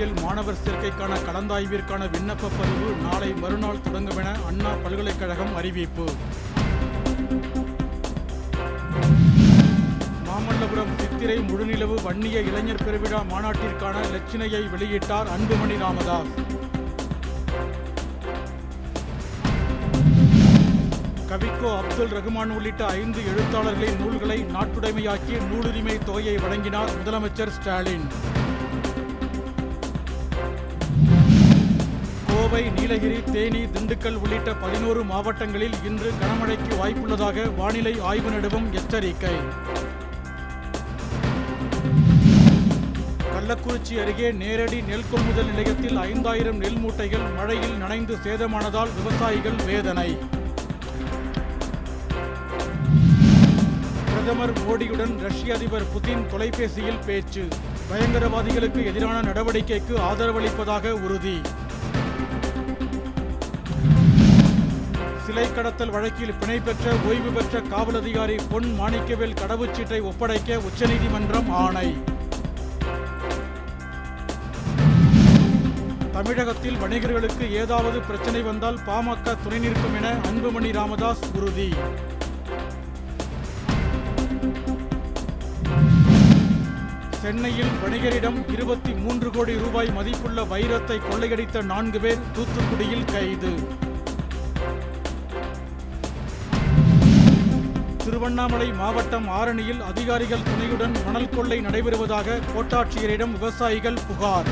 பொறியியல் மாணவர் சேர்க்கைக்கான கலந்தாய்விற்கான விண்ணப்ப பதிவு நாளை மறுநாள் தொடங்கும் என அண்ணா பல்கலைக்கழகம் அறிவிப்பு. மாமல்லபுரம் சித்திரை முழுநிலவு வன்னிய இளைஞர் பெருவிழா மாநாட்டிற்கான லட்சினையை வெளியிட்டார் அன்புமணி ராமதாஸ். கவிக்கோ அப்துல் ரகுமான் உள்ளிட்ட ஐந்து எழுத்தாளர்களின் நூல்களை நாட்டுடைமையாக்கி நூலுரிமை தொகையை வழங்கினார் முதலமைச்சர் ஸ்டாலின். கோவை நீலகிரி தேனி திண்டுக்கல் உள்ளிட்ட பதினோரு மாவட்டங்களில் இன்று கனமழைக்கு வாய்ப்புள்ளதாக வானிலை ஆய்வு நடுவம் எச்சரிக்கை. கள்ளக்குறிச்சி அருகே நேரடி நெல் கொள்முதல் நிலையத்தில் ஐந்தாயிரம் நெல் மூட்டைகள் மழையில் நனைந்து சேதமானதால் விவசாயிகள் வேதனை. பிரதமர் மோடியுடன் ரஷ்ய அதிபர் புதின் தொலைபேசியில் பேச்சு. பயங்கரவாதிகளுக்கு எதிரான நடவடிக்கைக்கு ஆதரவளிப்பதாக உறுதி. சிலை கடத்தல் வழக்கில் பிணை பெற்ற ஓய்வு பெற்ற காவல் அதிகாரி பொன் மாணிக்கவேல் கடவுச்சீட்டை ஒப்படைக்க உச்சநீதிமன்றம் ஆணை. தமிழகத்தில் வணிகர்களுக்கு ஏதாவது பிரச்சனை வந்தால் பாமக துணை நிற்கும் என அன்புமணி ராமதாஸ் உறுதி. சென்னையில் வணிகரிடம் இருபத்தி மூன்று கோடி ரூபாய் மதிப்புள்ள வைரத்தை கொள்ளையடித்த நான்கு பேர் தூத்துக்குடியில் கைது. திருவண்ணாமலை மாவட்டம் ஆரணியில் அதிகாரிகள் துணையுடன் மணல் கொள்ளை நடைபெறுவதாக கோட்டாட்சியரிடம் விவசாயிகள் புகார்.